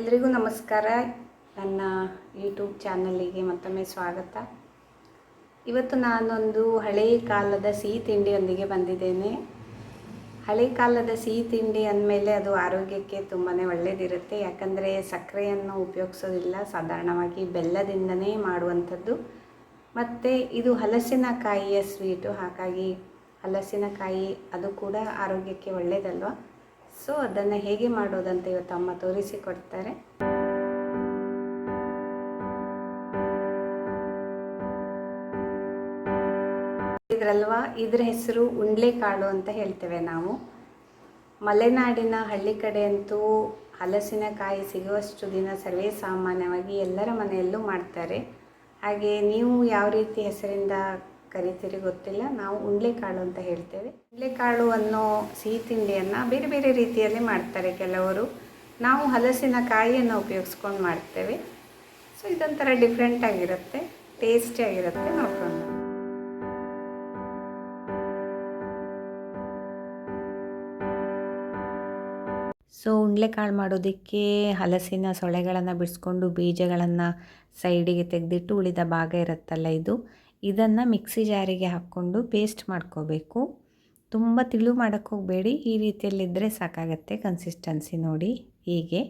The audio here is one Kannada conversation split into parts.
ಎಲ್ರಿಗೂ ನಮಸ್ಕಾರ. ನನ್ನ ಯೂಟ್ಯೂಬ್ ಚಾನಲ್ಲಿಗೆ ಮತ್ತೊಮ್ಮೆ ಸ್ವಾಗತ. ಇವತ್ತು ನಾನೊಂದು ಹಳೆಯ ಕಾಲದ ಸಿಹಿ ತಿಂಡಿಯೊಂದಿಗೆ ಬಂದಿದ್ದೇನೆ. ಹಳೆ ಕಾಲದ ಸಿಹಿ ತಿಂಡಿ ಅಂದಮೇಲೆ ಅದು ಆರೋಗ್ಯಕ್ಕೆ ತುಂಬಾ ಒಳ್ಳೆಯದಿರುತ್ತೆ ಯಾಕಂದರೆ ಸಕ್ಕರೆಯನ್ನು ಉಪಯೋಗಿಸೋದಿಲ್ಲ. ಸಾಧಾರಣವಾಗಿ ಬೆಲ್ಲದಿಂದನೇ ಮಾಡುವಂಥದ್ದು. ಮತ್ತು ಇದು ಹಲಸಿನಕಾಯಿಯ ಸ್ವೀಟು ಹಾಗಾಗಿ ಹಲಸಿನಕಾಯಿ ಅದು ಕೂಡ ಆರೋಗ್ಯಕ್ಕೆ ಒಳ್ಳೆಯದಲ್ವ ಸೊ ಅದನ್ನು ಹೇಗೆ ಮಾಡೋದಂತ ಇವತ್ತು ಅಮ್ಮ ತೋರಿಸಿಕೊಡ್ತಾರೆ ಇದ್ರಲ್ವಾ? ಇದ್ರ ಹೆಸರು ಉಂಡ್ಲೆಕಾಳು ಅಂತ ಹೇಳ್ತೇವೆ ನಾವು. ಮಲೆನಾಡಿನ ಹಳ್ಳಿ ಕಡೆ ಅಂತೂ ಹಲಸಿನಕಾಯಿ ಸಿಗುವಷ್ಟು ದಿನ ಸರ್ವೇ ಸಾಮಾನ್ಯವಾಗಿ ಎಲ್ಲರ ಮನೆಯಲ್ಲೂ ಮಾಡ್ತಾರೆ. ಹಾಗೆ ನೀವು ಯಾವ ರೀತಿ ಹೆಸರಿಂದ ಕರಿತೀರಿ ಗೊತ್ತಿಲ್ಲ. ನಾವು ಉಂಡ್ಲೆಕಾಳು ಅಂತ ಹೇಳ್ತೇವೆ. ಉಂಡ್ಲೆಕಾಳು ಅನ್ನೋ ಸಿಹಿ ತಿಂಡಿಯನ್ನು ಬೇರೆ ಬೇರೆ ರೀತಿಯಲ್ಲಿ ಮಾಡ್ತಾರೆ ಕೆಲವರು. ನಾವು ಹಲಸಿನ ಕಾಯಿಯನ್ನು ಉಪಯೋಗಿಸ್ಕೊಂಡು ಮಾಡ್ತೇವೆ. ಸೊ ಇದೊಂಥರ ಡಿಫ್ರೆಂಟ್ ಆಗಿರುತ್ತೆ. ಟೇಸ್ಟಿ ಆಗಿರುತ್ತೆ. ನೋಡ್ಕೊಂಡು. ಸೊ ಉಂಡ್ಲೆಕಾಳು ಮಾಡೋದಕ್ಕೆ ಹಲಸಿನ ಸೊಳೆಗಳನ್ನು ಬಿಡಿಸ್ಕೊಂಡು ಬೀಜಗಳನ್ನು ಸೈಡಿಗೆ ತೆಗೆದಿಟ್ಟು ಉಳಿದ ಭಾಗ ಇರುತ್ತಲ್ಲ ಇದು. ಇದನ್ನು ಮಿಕ್ಸಿ ಜಾರಿಗೆ ಹಾಕ್ಕೊಂಡು ಪೇಸ್ಟ್ ಮಾಡ್ಕೋಬೇಕು. ತುಂಬ ತಿಳು ಮಾಡೋಕ್ಕೆ ಹೋಗಬೇಡಿ. ಈ ರೀತಿಯಲ್ಲಿದ್ದರೆ ಸಾಕಾಗತ್ತೆ ಕನ್ಸಿಸ್ಟೆನ್ಸಿ ನೋಡಿ ಹೀಗೆ.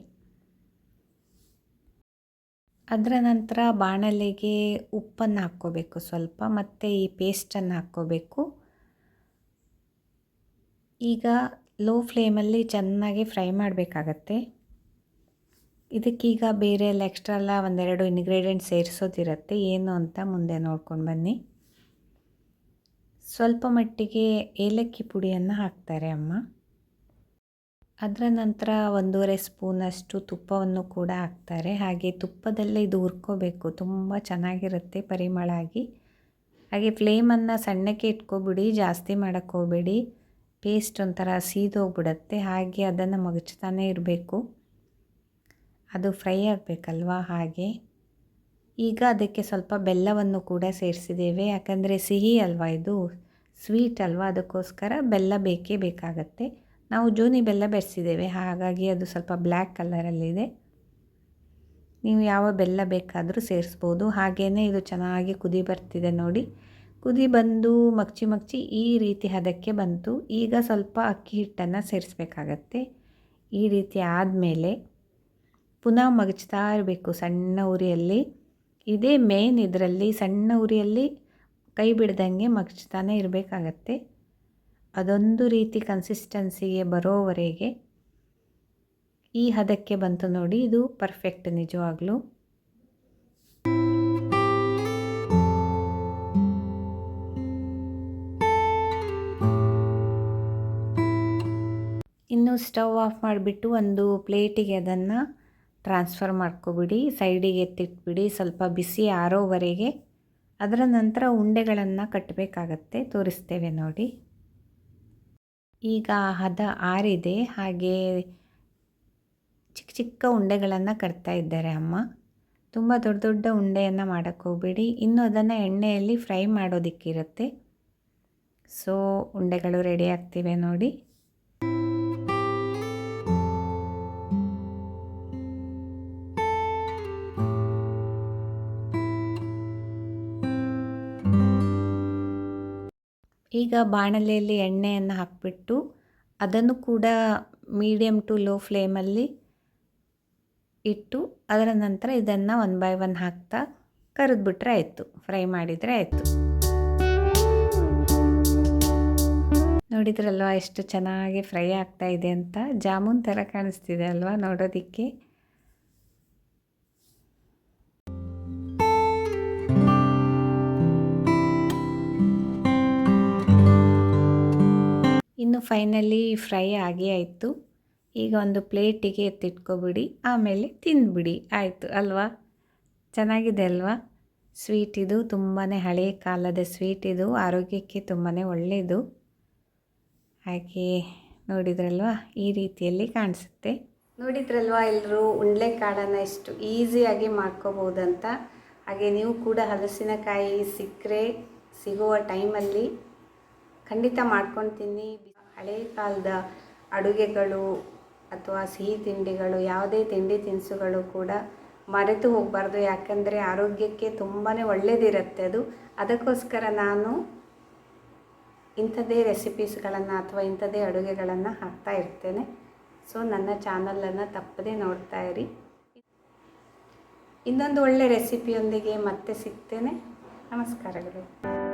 ಅದರ ನಂತರ ಬಾಣಲೆಗೆ ಉಪ್ಪನ್ನು ಹಾಕ್ಕೋಬೇಕು ಸ್ವಲ್ಪ, ಮತ್ತು ಈ ಪೇಸ್ಟನ್ನು ಹಾಕ್ಕೋಬೇಕು. ಈಗ ಲೋ ಫ್ಲೇಮಲ್ಲಿ ಚೆನ್ನಾಗಿ ಫ್ರೈ ಮಾಡಬೇಕಾಗತ್ತೆ. ಇದಕ್ಕೀಗ ಬೇರೆ ಎಲ್ಲ ಎಕ್ಸ್ಟ್ರಾ ಎಲ್ಲ ಒಂದೆರಡು ಇಂಗ್ರೀಡಿಯೆಂಟ್ ಸೇರಿಸೋದಿರುತ್ತೆ. ಏನು ಅಂತ ಮುಂದೆ ನೋಡ್ಕೊಂಡು ಬನ್ನಿ. ಸ್ವಲ್ಪ ಮಟ್ಟಿಗೆ ಏಲಕ್ಕಿ ಪುಡಿಯನ್ನು ಹಾಕ್ತಾರೆ ಅಮ್ಮ. ಅದರ ನಂತರ ಒಂದೂವರೆ ಸ್ಪೂನಷ್ಟು ತುಪ್ಪವನ್ನು ಕೂಡ ಹಾಕ್ತಾರೆ. ಹಾಗೆ ತುಪ್ಪದಲ್ಲೇ ಇದು ಹುರ್ಕೋಬೇಕು. ತುಂಬ ಚೆನ್ನಾಗಿರುತ್ತೆ ಪರಿಮಳ ಆಗಿ. ಹಾಗೆ ಫ್ಲೇಮನ್ನು ಸಣ್ಣಕ್ಕೆ ಇಟ್ಕೊಬಿಡಿ, ಜಾಸ್ತಿ ಮಾಡೋಕ್ಕೋಗ್ಬೇಡಿ ಪೇಸ್ಟ್ ಒಂಥರ ಸೀದೋಗ್ಬಿಡತ್ತೆ. ಹಾಗೆ ಅದನ್ನು ಮಗಚ್ತಾನೇ ಇರಬೇಕು. ಅದು ಫ್ರೈ ಆಗಬೇಕಲ್ವಾ ಹಾಗೆ? ಈಗ ಅದಕ್ಕೆ ಸ್ವಲ್ಪ ಬೆಲ್ಲವನ್ನು ಕೂಡ ಸೇರಿಸಿದ್ದೇವೆ. ಯಾಕಂದರೆ ಸಿಹಿ ಅಲ್ವಾ ಇದು? ಸ್ವೀಟ್ ಅಲ್ವಾ? ಅದಕ್ಕೋಸ್ಕರ ಬೆಲ್ಲ ಬೇಕೇ ಬೇಕಾಗತ್ತೆ. ನಾವು ಜೋನಿ ಬೆಲ್ಲ ಬೆರೆಸಿದ್ದೇವೆ. ಹಾಗಾಗಿ ಅದು ಸ್ವಲ್ಪ ಬ್ಲ್ಯಾಕ್ ಕಲರಲ್ಲಿದೆ. ನೀವು ಯಾವ ಬೆಲ್ಲ ಬೇಕಾದರೂ ಸೇರಿಸ್ಬೋದು. ಹಾಗೆಯೇ ಇದು ಚೆನ್ನಾಗಿ ಕುದಿ ಬರ್ತಿದೆ ನೋಡಿ. ಕುದಿ ಬಂದು ಮಗ್ಚಿ ಮಗ್ಚಿ ಈ ರೀತಿ ಹದಕ್ಕೆ ಬಂತು. ಈಗ ಸ್ವಲ್ಪ ಅಕ್ಕಿ ಹಿಟ್ಟನ್ನು ಸೇರಿಸ್ಬೇಕಾಗತ್ತೆ. ಈ ರೀತಿ ಆದಮೇಲೆ ಪುನಃ ಮಗಚ್ತಾ ಇರಬೇಕು ಸಣ್ಣ ಉರಿಯಲ್ಲಿ ಇದೇ ಮೇನ್ ಇದರಲ್ಲಿ ಸಣ್ಣ ಉರಿಯಲ್ಲಿ ಕೈ ಬಿಡ್ದಂಗೆ ಮಗಚ್ತಾನೆ ಇರಬೇಕಾಗತ್ತೆ. ಅದೊಂದು ರೀತಿ ಕನ್ಸಿಸ್ಟೆನ್ಸಿಗೆ ಬರೋವರೆಗೆ ಈ ಹದಕ್ಕೆ ಬಂತು ನೋಡಿ ಇದು ಪರ್ಫೆಕ್ಟ್ ನಿಜವಾಗ್ಲೂ. ಇನ್ನು ಸ್ಟವ್ ಆಫ್ ಮಾಡಿಬಿಟ್ಟು ಒಂದು ಪ್ಲೇಟಿಗೆ ಅದನ್ನು ಟ್ರಾನ್ಸ್ಫರ್ ಮಾಡ್ಕೊಬಿಡಿ ಸೈಡಿಗೆ ಎತ್ತಿಟ್ಬಿಡಿ, ಸ್ವಲ್ಪ ಬಿಸಿ ಆರೋವರೆಗೆ. ಅದರ ನಂತರ ಉಂಡೆಗಳನ್ನು ಕಟ್ಟಬೇಕಾಗತ್ತೆ ತೋರಿಸ್ತೇವೆ ನೋಡಿ. ಈಗ ಹದ ಆರಿದೆ, ಹಾಗೆ ಚಿಕ್ಕ ಚಿಕ್ಕ ಉಂಡೆಗಳನ್ನು ಕಟ್ತಾ ಇದ್ದಾರೆ ಅಮ್ಮ. ತುಂಬ ದೊಡ್ಡ ದೊಡ್ಡ ಉಂಡೆಯನ್ನು ಮಾಡೋಕ್ಕೆ ಹೋಗಬೇಡಿ. ಇನ್ನು ಅದನ್ನು ಎಣ್ಣೆಯಲ್ಲಿ ಫ್ರೈ ಮಾಡೋದಕ್ಕಿರುತ್ತೆ. ಸೊ ಉಂಡೆಗಳು ರೆಡಿ ಆಗ್ತಿವೆ ನೋಡಿ. ಈಗ ಬಾಣಲೆಯಲ್ಲಿ ಎಣ್ಣೆಯನ್ನು ಹಾಕಿಬಿಟ್ಟು ಅದನ್ನು ಕೂಡ ಮೀಡಿಯಮ್ ಟು ಲೋ ಫ್ಲೇಮಲ್ಲಿ ಇಟ್ಟು ಅದರ ನಂತರ ಇದನ್ನು ಒನ್ ಬೈ ಒನ್ ಹಾಕ್ತಾ ಕರೆದ್ಬಿಟ್ರೆ ಆಯಿತು. ಫ್ರೈ ಮಾಡಿದರೆ ಆಯಿತು. ನೋಡಿದ್ರಲ್ವ ಎಷ್ಟು ಚೆನ್ನಾಗಿ ಫ್ರೈ ಆಗ್ತಾ ಇದೆ ಅಂತ? ಜಾಮೂನ್ ಥರ ಕಾಣಿಸ್ತಿದೆ ಅಲ್ವಾ ನೋಡೋದಕ್ಕೆ? ಇನ್ನು ಫೈನಲಿ ಫ್ರೈ ಆಗಿ ಆಯಿತು. ಈಗ ಒಂದು ಪ್ಲೇಟಿಗೆ ಎತ್ತಿಟ್ಕೊಬಿಡಿ, ಆಮೇಲೆ ತಿಂದುಬಿಡಿ. ಆಯಿತು ಅಲ್ವಾ? ಚೆನ್ನಾಗಿದೆ ಅಲ್ವಾ? ಸ್ವೀಟ್ ಇದು ತುಂಬಾ ಹಳೆಯ ಕಾಲದ ಸ್ವೀಟ್ ಇದು, ಆರೋಗ್ಯಕ್ಕೆ ತುಂಬಾ ಒಳ್ಳೆಯದು ಹಾಗೆ ನೋಡಿದ್ರಲ್ವಾ? ಈ ರೀತಿಯಲ್ಲಿ ಕಾಣಿಸುತ್ತೆ. ನೋಡಿದ್ರಲ್ವಾ ಎಲ್ಲರೂ ಉಂಡ್ಲೆ ಕಾಡನ್ನು ಎಷ್ಟು ಈಸಿಯಾಗಿ ಮಾಡ್ಕೋಬೋದಂತ. ಹಾಗೆ ನೀವು ಕೂಡ ಹಲಸಿನಕಾಯಿ ಸಿಕ್ಕರೆ ಸಿಗುವ ಟೈಮಲ್ಲಿ ಖಂಡಿತ ಮಾಡ್ಕೊಂಡು ತಿನ್ನಿ. ಹಳೆಯ ಕಾಲದ ಅಡುಗೆಗಳು ಅಥವಾ ಸಿಹಿ ತಿಂಡಿಗಳು, ಯಾವುದೇ ತಿಂಡಿ ತಿನಿಸುಗಳು ಕೂಡ ಮರೆತು ಹೋಗಬಾರ್ದು. ಯಾಕಂದರೆ ಆರೋಗ್ಯಕ್ಕೆ ತುಂಬಾ ಒಳ್ಳೆಯದಿರುತ್ತೆ ಅದು. ಅದಕ್ಕೋಸ್ಕರ ನಾನು ಇಂಥದ್ದೇ ರೆಸಿಪೀಸ್ಗಳನ್ನು ಅಥವಾ ಇಂಥದ್ದೇ ಅಡುಗೆಗಳನ್ನು ಹಾಕ್ತಾ ಇರ್ತೇನೆ. ಸೊ, ನನ್ನ ಚಾನಲನ್ನು ತಪ್ಪದೇ ನೋಡ್ತಾ ಇರಿ. ಇನ್ನೊಂದು ಒಳ್ಳೆ ರೆಸಿಪಿಯೊಂದಿಗೆ ಮತ್ತೆ ಸಿಗ್ತೇನೆ. ನಮಸ್ಕಾರಗಳು.